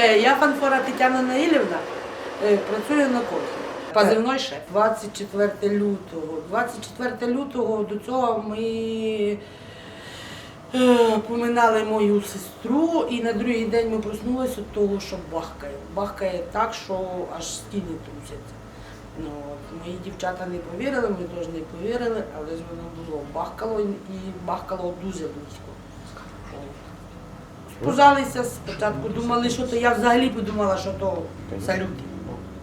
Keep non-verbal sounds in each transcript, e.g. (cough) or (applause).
Е, Я фанфора Тетяна Наїлівна, е, працюю на кухні. Позивной шеф. 24 лютого. 24 лютого до цього ми е, поминали мою сестру, і на другий день ми проснулися від того, що бахкає. Бахкає так, що аж стіни трусяться. Ну, мої дівчата не повірили, ми теж не повірили, але ж воно було. Бахкало і бахкало дуже близько. Спужалися спочатку, думали, що то я взагалі подумала, що то салюти.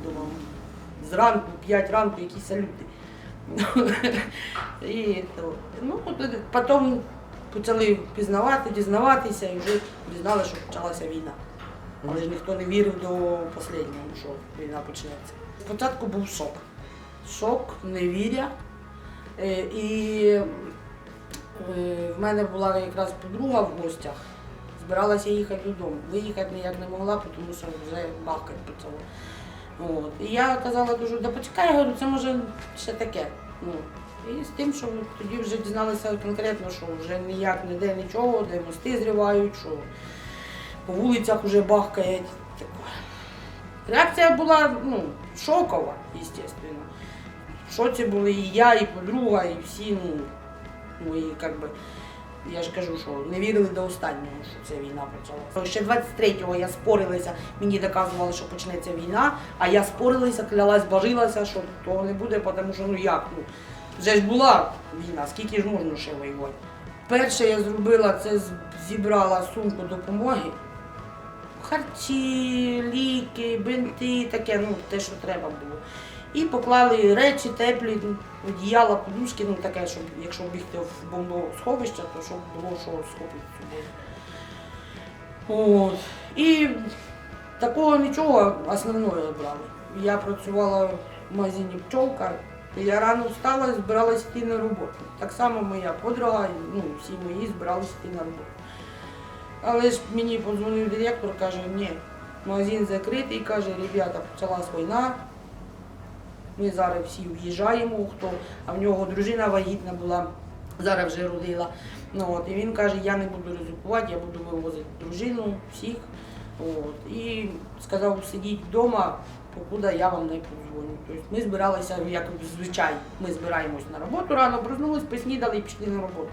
Думав, зранку, 5 ранку, які салюти. І, то, ну, потім почали пізнавати, дізнаватися і вже дізнали, що почалася війна. Але ж ніхто не вірив до останнього, що війна почнеться. Спочатку був шок. Шок, невіря. Е, І е, в мене була якраз подруга в гостях. Збиралася їхати додому. Виїхати ніяк не могла, тому що вже бахкать почало. От. І я казала дуже, да почекай, я говорю, це може ще таке. Ну, і з тим, що тоді вже дізналися конкретно, що вже ніяк ніде нічого, де мости зривають, що по вулицях вже бахкає. Таке. Реакція була ну, шокова, звісно. В шоці були і я, і подруга, і всі, ну, як би, я ж кажу, що не вірили до останнього, що ця війна почалася. Ще 23-го я спорилася, мені доказували, що почнеться війна, а я спорилася, клялась, бажилася, що того не буде, тому що ну як, ну, вже ж була війна, скільки ж можна ще воювати. Перше я зробила, це зібрала сумку допомоги. Харчі, ліки, бинти, таке, ну те, що треба було. І поклали речі теплі, ну, одіяла, подушки, ну таке, щоб якщо бігти в бомбосховище, то щоб було що схопити з собою. От. І такого нічого основного брали. Я працювала в магазині пчолка. Я рано встала і збиралася йти на роботу. Так само моя подруга, ну, всі мої збиралися йти на роботу. Але ж мені подзвонив директор, каже, ні, магазин закритий, каже, ребята, почалась війна. Ми зараз всі в'їжджаємо, хто, а в нього дружина вагітна була, зараз вже родила. Ну, от, і він каже, я не буду ризикувати, я буду вивозити дружину, всіх. От, і сказав, сидіть вдома, покуди я вам не подзвоню. Тобто ми збиралися, як звичайно, ми збираємось на роботу рано, проснулись, поснідали і пішли на роботу.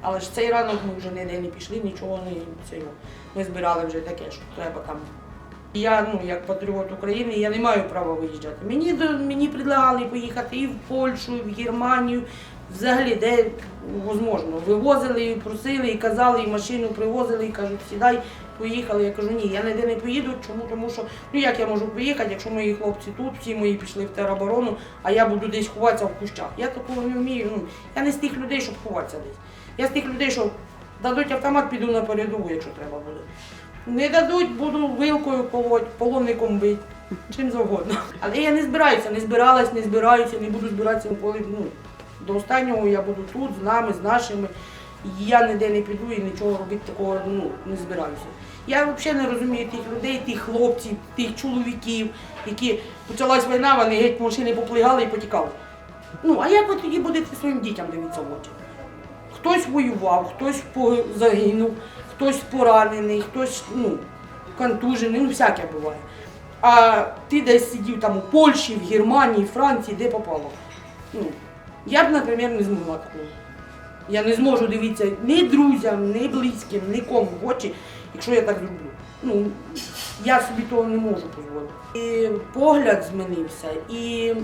Але ж цей ранок ми вже ніде не пішли, нічого не цього. Ми збирали вже таке, що треба там. Я, ну, як патріот України, я не маю права виїжджати. Мені, до- мені предлагали поїхати і в Польщу, і в Германію, взагалі, де можливо. Вивозили, і просили, і казали, і машину привозили, і кажуть, сідай, поїхали. Я кажу, ні, я ніде не поїду. Чому? Тому що ну як я можу поїхати, якщо мої хлопці тут, всі мої пішли в тероборону, а я буду десь ховатися в кущах. Я такого не вмію. Ну, я не з тих людей, щоб ховатися десь. Я з тих людей, що дадуть автомат, піду на передову, якщо треба буде. Не дадуть, буду вилкою колоть, полонником бить, чим завгодно. Але я не збираюся, не збиралась, не збираюся, не буду збиратися ніколи. Ну, до останнього я буду тут, з нами, з нашими. Я ніде не піду і нічого робити такого ну, не збираюся. Я взагалі не розумію тих людей, тих хлопців, тих чоловіків, які почалась війна, вони геть машини поплигали і потікали. Ну, а як ви тоді будете своїм дітям дивитися в очі? Хтось воював, хтось загинув, хтось поранений, хтось ну, контужений, ну всяке буває. А ти десь сидів там у Польщі, в Германії, Франції, де попало. Ну, я б, наприклад, не змогла такого. Я не зможу дивитися ні друзям, ні близьким, нікому в очі, якщо я так зроблю. Ну, я собі того не можу дозволити. І погляд змінився, і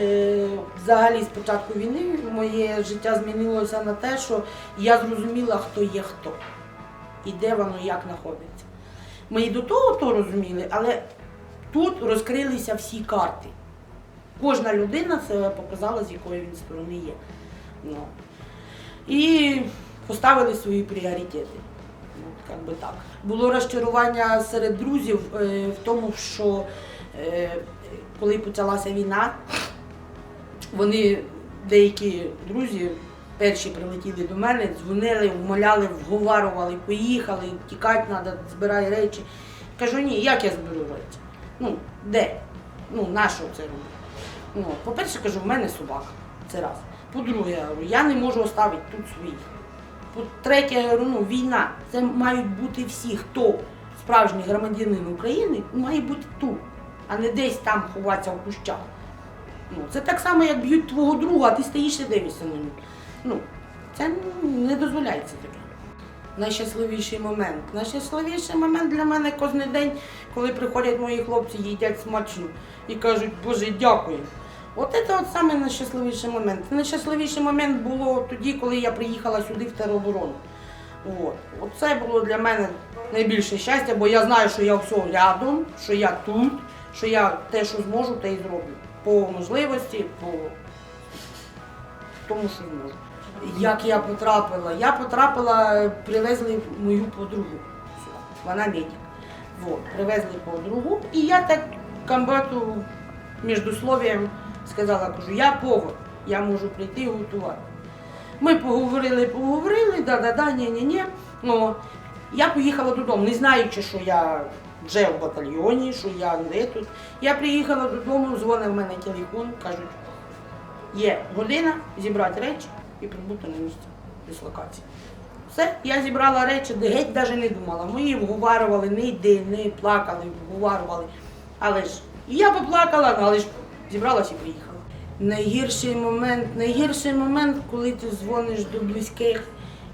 е, взагалі з початку війни моє життя змінилося на те, що я зрозуміла, хто є хто і де воно як знаходиться. Ми і до того то розуміли, але тут розкрилися всі карти. Кожна людина себе показала, з якої він сторони є. Ну. І поставили свої пріоритети. Як би так. Було розчарування серед друзів е, в тому, що е, коли почалася війна, вони, деякі друзі, перші прилетіли до мене, дзвонили, вмоляли, вговарували, поїхали, тікати треба, збирай речі. Кажу, ні, як я зберу речі? Ну, де? Ну, на що це робити? Ну, по-перше, кажу, в мене собака. Це раз. По-друге, я не можу оставити тут своїх. Говорю, ну, війна. Це мають бути всі, хто справжній громадянин України має бути тут, а не десь там ховатися в кущах. Ну, це так само, як б'ють твого друга, а ти стоїш і дивишся на нього. Ну, це не дозволяється таке. Найщасливіший момент. Найщасливіший момент для мене кожен день, коли приходять мої хлопці, їдять смачно і кажуть, Боже, дякую. От це от саме найщасливіший момент. Найщасливіший момент було тоді, коли я приїхала сюди в тероборону. От. Оце було для мене найбільше щастя, бо я знаю, що я все рядом, що я тут, що я те, що зможу, те і зроблю. По можливості, по тому, що зможу. Як я потрапила? Я потрапила, привезли мою подругу. Вона медик. Вот. Привезли подругу, і я так комбату між словієм сказала, кажу, я повар, я можу прийти і готувати. Ми поговорили, поговорили, да-да-да, ні-ні-ні. Ну, я поїхала додому, не знаючи, що я вже в батальйоні, що я не тут. Я приїхала додому, дзвонив в мене телефон, кажуть, є година зібрати речі і прибути на місце дислокації. Все, я зібрала речі, геть навіть не думала. Мої вговарювали, не йди, не плакали, вговарювали. Але ж я поплакала, але ж зібралась і приїхала. Найгірший момент, найгірший момент, коли ти дзвониш до близьких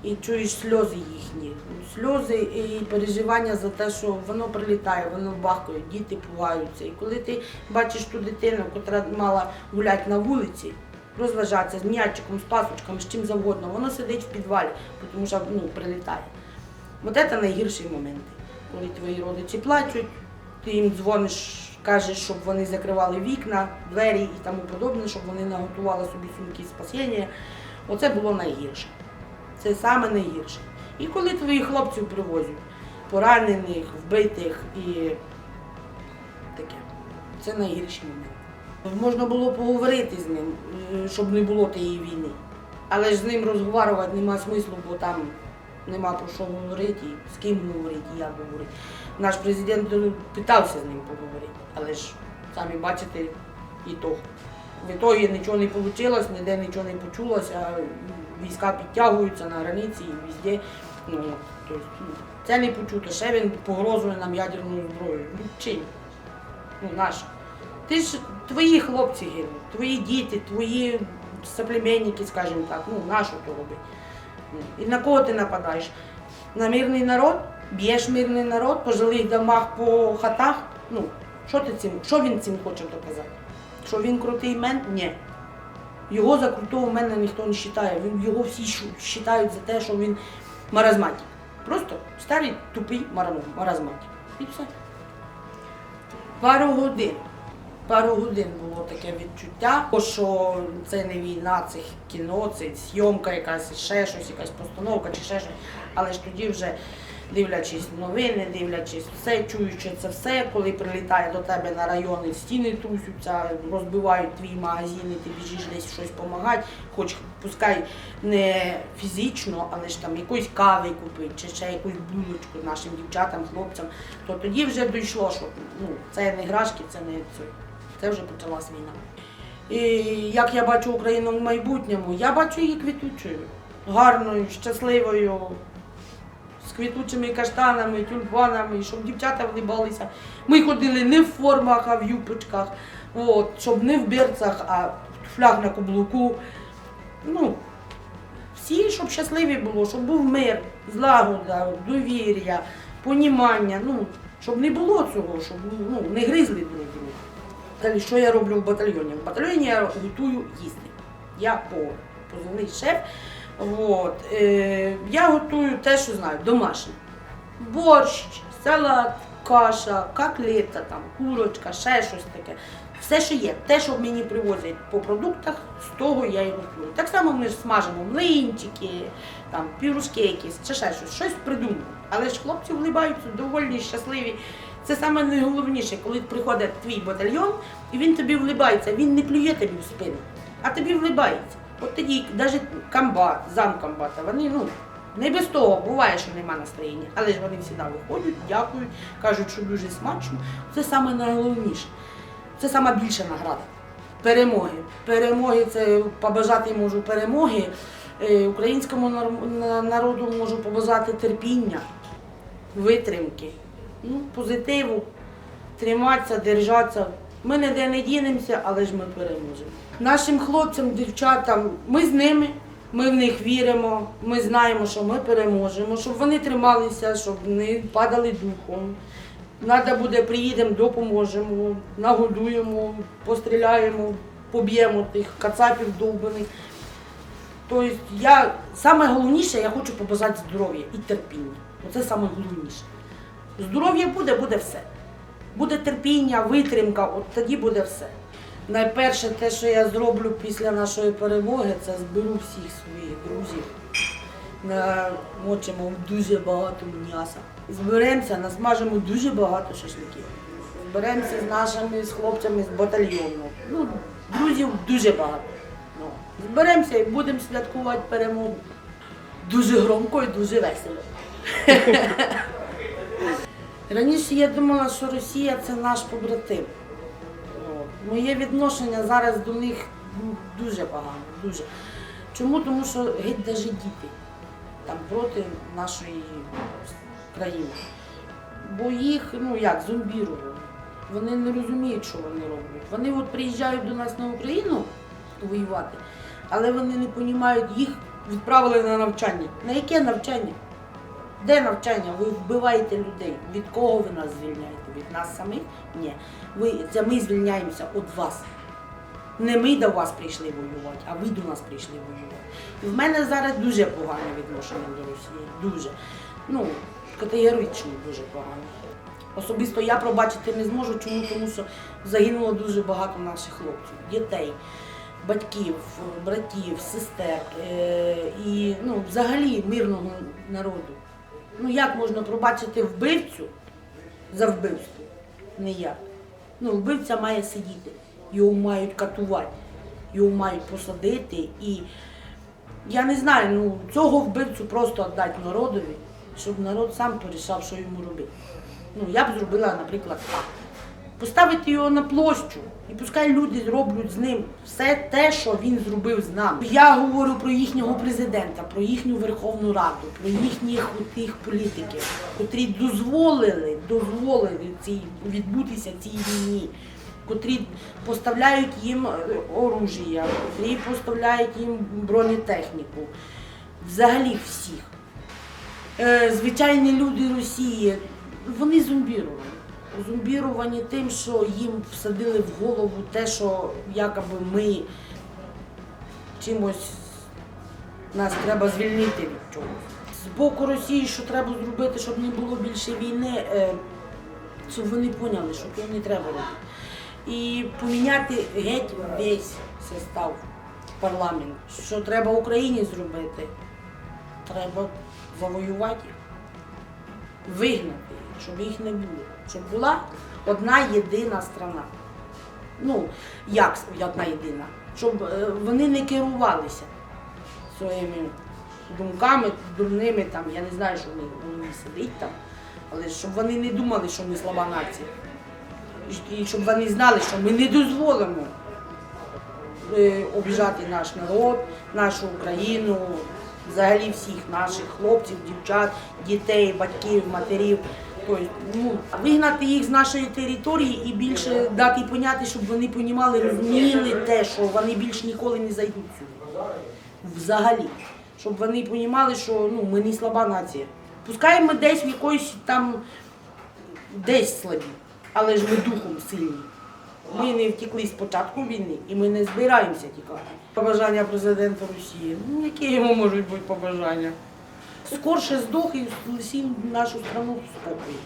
і чуєш сльози їхні. Сльози і переживання за те, що воно прилітає, воно бахкає, діти пугаються. І коли ти бачиш ту дитину, яка мала гуляти на вулиці, розважатися з м'ячиком, з пасочком, з чим завгодно, воно сидить в підвалі, тому що ну, прилітає. От це найгірші моменти, коли твої родичі плачуть, ти їм дзвониш, кажеш, щоб вони закривали вікна, двері і тому подобне, щоб вони наготували собі сумки спасіння. Оце було найгірше. Це саме найгірше. І коли твоїх хлопців привозять, поранених, вбитих і таке. Це найгірший момент. Можна було поговорити з ним, е, щоб не було тієї війни. Але ж з ним розговорювати нема смислу, бо там нема про що говорити, з ким говорити, як говорити. Наш президент питався з ним поговорити, але ж самі бачите, і то. В ітогі нічого не вийшло, ніде нічого не почулося, війська підтягуються на границі і везде. Ну, тобто, це не почуто. Ще він погрожує нам ядерною зброєю. Ну, чим? Ну, наш. Ти ж твої хлопці гинуть, твої діти, твої соплеменники, скажімо так, ну нащо то робити? Ну, І на кого ти нападаєш? На мирний народ? Б'єш мирний народ по жилих домах, по хатах? Ну, що ти цим, що він цим хоче доказати? Що він крутий мен? Ні. Його за крутого мене ніхто не вважає. Він його всі вважають за те, що він маразматик. Просто старий тупий маразматик. І все. Пару годин. Пару годин було таке відчуття, що це не війна, це кіно, це зйомка якась, ще щось, якась постановка чи ще щось. Але ж тоді вже дивлячись новини, дивлячись все, чуючи це все, коли прилітає до тебе на райони, стіни трусяться, розбивають твій магазин, і ти біжиш десь щось допомагати, хоч пускай не фізично, але ж там якоїсь кави купити, чи ще якусь булочку нашим дівчатам, хлопцям, то тоді вже дійшло, що ну, це не грашки, це не це. Це вже почалась війна. І як я бачу Україну в майбутньому, я бачу її квітучою, гарною, щасливою, з квітучими каштанами, тюльпанами, щоб дівчата влибалися. Ми ходили не в формах, а в юпочках, от, щоб не в берцах, а туфлях на каблуку. Ну, всі, щоб щасливі було, щоб був мир, злагода, довір'я, понімання, ну, щоб не було цього, щоб ну, не гризли друг друга. Що я роблю в батальйоні? В батальйоні я готую їсти. Я повар, позивний шеф. От. Е, я готую те, що знаю, домашнє. Борщ, салат, каша, котлета, там, курочка, ще щось таке. Все, що є, те, що мені привозять по продуктах, з того я і готую. Так само ми ж смажимо млинчики, там, пірушки якісь, чи ще щось, щось придумуємо. Але ж хлопці влибаються довольні, щасливі. Це саме найголовніше, коли приходить твій батальйон і він тобі влибається, він не плює тобі в спину, а тобі влибається. От тоді навіть комбат, замкомбата, вони ну, не без того буває, що нема настроєння, але ж вони завжди виходять, дякують, кажуть, що дуже смачно. Це саме найголовніше. Це сама більша награда. Перемоги. Перемоги це побажати можу перемоги. Е, Українському народу можу побажати терпіння, витримки, Ну, позитиву, триматися, держатися. Ми ніде не дінемося, але ж ми переможемо. Нашим хлопцям, дівчатам, ми з ними, ми в них віримо, ми знаємо, що ми переможемо, щоб вони трималися, щоб не падали духом. Надо буде, приїдемо, допоможемо, нагодуємо, постріляємо, поб'ємо тих кацапів довбаних. Тобто я саме головніше, я хочу побажати здоров'я і терпіння. Оце саме головніше. Здоров'я буде, буде все. Буде терпіння, витримка, от тоді буде все. Найперше, те, що я зроблю після нашої перемоги, це зберу всіх своїх друзів. Намочимо дуже багато м'яса. Зберемося, насмажимо дуже багато шашликів. Зберемося з нашими з хлопцями з батальйону. Ну, друзів дуже багато. Ну, зберемося і будемо святкувати перемогу. Дуже громко і дуже весело. (laughs) Раніше я думала, що Росія це наш побратим. Моє відношення зараз до них ну, дуже погано. Дуже. Чому? Тому що геть навіть діти там проти нашої країни. Бо їх, ну як, зомбірували. Вони не розуміють, що вони роблять. Вони от приїжджають до нас на Україну воювати, але вони не розуміють, їх відправили на навчання. На яке навчання? Де навчання? Ви вбиваєте людей. Від кого ви нас звільняєте? Від нас самих? Ні. Ви, це ми звільняємося від вас. Не ми до вас прийшли воювати, а ви до нас прийшли воювати. І в мене зараз дуже погане відношення до Росії. Дуже. Ну, категорично дуже погане. Особисто я пробачити не зможу. Чому? Тому що загинуло дуже багато наших хлопців, дітей, батьків, братів, сестер е- і ну, взагалі мирного народу. Ну як можна пробачити вбивцю за вбивство? Ніяк. Ну, вбивця має сидіти, його мають катувати, його мають посадити. І я не знаю, ну цього вбивцю просто віддати народові, щоб народ сам порішав, що йому робити. Ну, я б зробила, наприклад, так. Поставити його на площу і пускай люди зроблять з ним все те, що він зробив з нами. Я говорю про їхнього президента, про їхню Верховну Раду, про їхніх тих політиків, котрі дозволили, дозволили цій відбутися цій війні, котрі поставляють їм е, оружія, котрі поставляють їм бронетехніку. Взагалі всіх. Е, звичайні люди Росії, вони зомбіровані. Зомбіровані тим, що їм всадили в голову те, що якоби ми чимось нас треба звільнити від чогось. З боку Росії, що треба зробити, щоб не було більше війни, е, щоб вони поняли, що цього не треба робити. І поміняти геть весь состав парламенту. Що треба Україні зробити? Треба завоювати вигнати щоб їх не було. Щоб була одна єдина страна. Ну, як одна єдина? Щоб е, вони не керувалися своїми думками, дурними, там, я не знаю, що в них в голові сидить там, але щоб вони не думали, що ми слаба нація. І щоб вони знали, що ми не дозволимо е, обіжати наш народ, нашу Україну, взагалі всіх наших хлопців, дівчат, дітей, батьків, матерів. Ну, вигнати їх з нашої території і більше дати поняти, щоб вони понімали, розуміли те, що вони більш ніколи не зайдуть сюди. Взагалі. Щоб вони понімали, що ну, ми не слаба нація. Пускай ми десь в якоїсь там десь слабі, але ж ми духом сильні. Ми не втекли з початку війни і ми не збираємося тікати. Побажання президента Росії. Ну, які йому можуть бути побажання? Скорше здох і лишив нашу страну в спокої.